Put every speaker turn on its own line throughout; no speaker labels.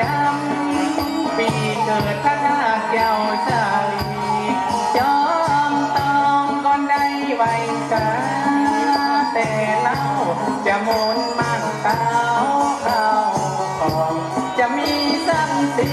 จำปีเกิด
พระนาคเจ้สาลีจอมตองก่อนได้ไว้สาแต่เล่าจะมนมั่งเต้าเขาจะมีสังสี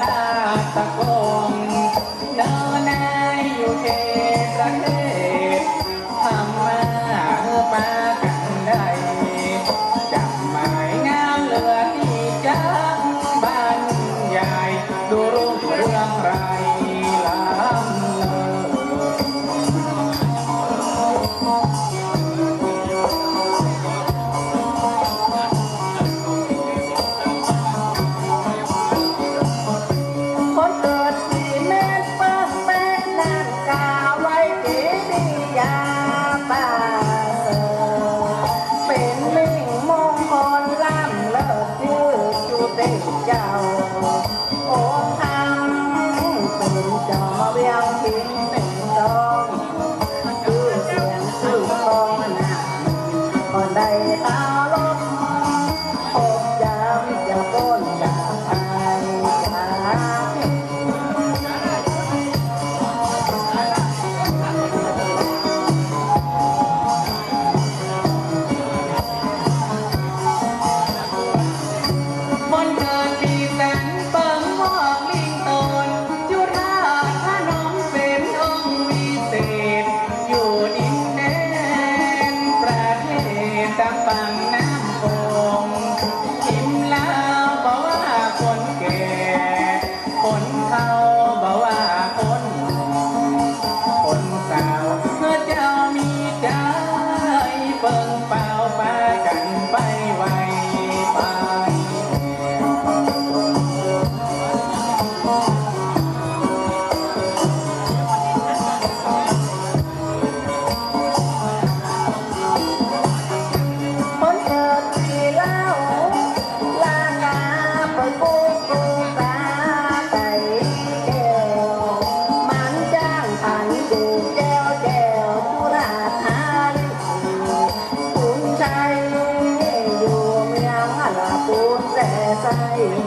拜拜。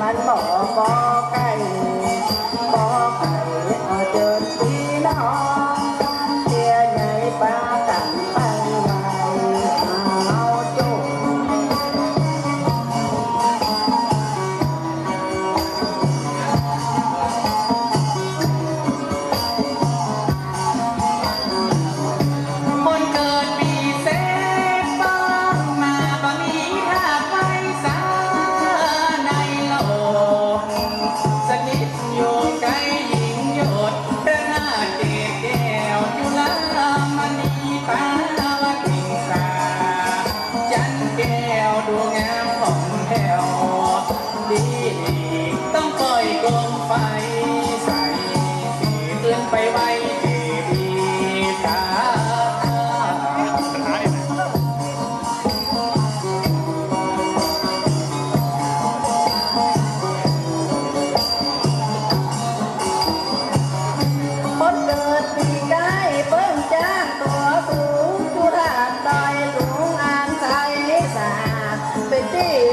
Anh.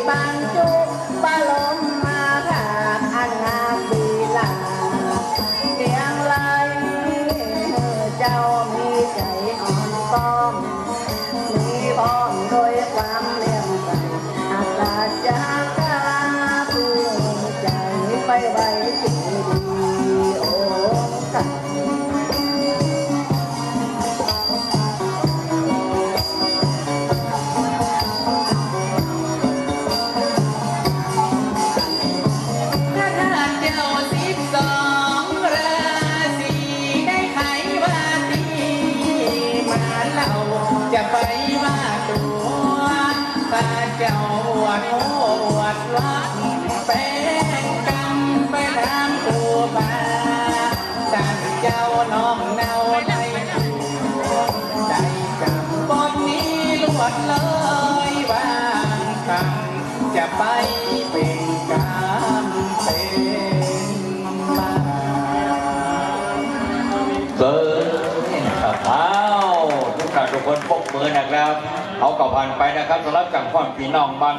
บางจุปลมมาขานาม
ดีลาเสียงลยเจ้ามีใจอ่อ
นต้อมมี
พร้อมโดยควา
มเลี้ยงใจ
อาตาจากาผู้ใจไปไว ไป
ว่าตัวตาเจ้าอ
วดโอ้อวดวัดเป็
นกรรมไปทำกูบาตาเจ้าน้องเนา
ได้ได้กรรมบนนี้ลวดเลยบางครั้งจะไปเป็นกรร เอา
กระพันไปนะครับสำหรับกับควัมพี่น้องบ้าน